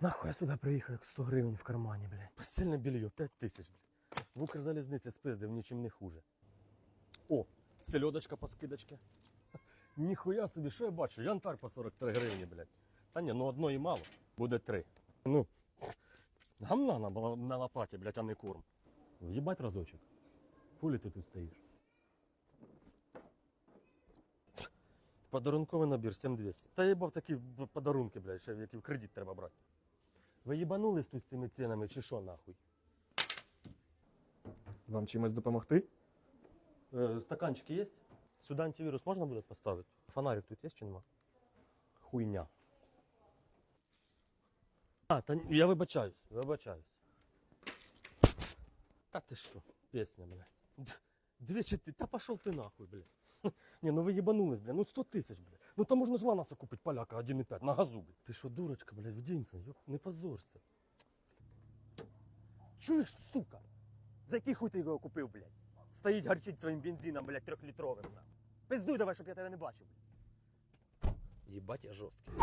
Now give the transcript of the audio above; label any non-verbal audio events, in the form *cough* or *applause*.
Нахуй я сюди приїхав, як 100 гривень в кармані, блядь. Постільне белье, 5 тисяч, блядь. В Укрзалізниці спиздив, нічим не хуже. О, сельодочка по скидочці. *laughs* Ніхуя собі, що я бачу? Янтар по 43 гривні, блядь. Та ні, ну одної мало, буде три. Ну, гамна на, на лопаті, блядь, а не корм. В'їбать разочок. Хулі ти тут стоїш? Подарунковий набір 7200. Та їбав такі подарунки, блядь, ще які в кредит треба брати. Ви їбанулись тут з цими цінами чи що нахуй? Вам чимось допомогти? Е, стаканчики є? Сюди антивірус можна буде поставити? Фонарик тут є чи нема? Хуйня. А, та ні, я вибачаюсь, вибачаюсь. Та ти що, пісня, бля. Д- Дві чи ти, та пошов ти нахуй, бля. *laughs* Ні, ну ви їбанулись, бля, ну 100 тисяч, бля. Ну там можна ж ланаса купити поляка 1,5 на газу, бля. Ти що, дурочка, блядь, вдінься, йоп, не позорся. Чуєш, сука? За який хуй ти його купив, блядь? Стоїть гарчить своїм бензином, блядь, трьохлітровим. на. Пиздуй давай, щоб я тебе не бачив. блядь. Їбать, я жорсткий.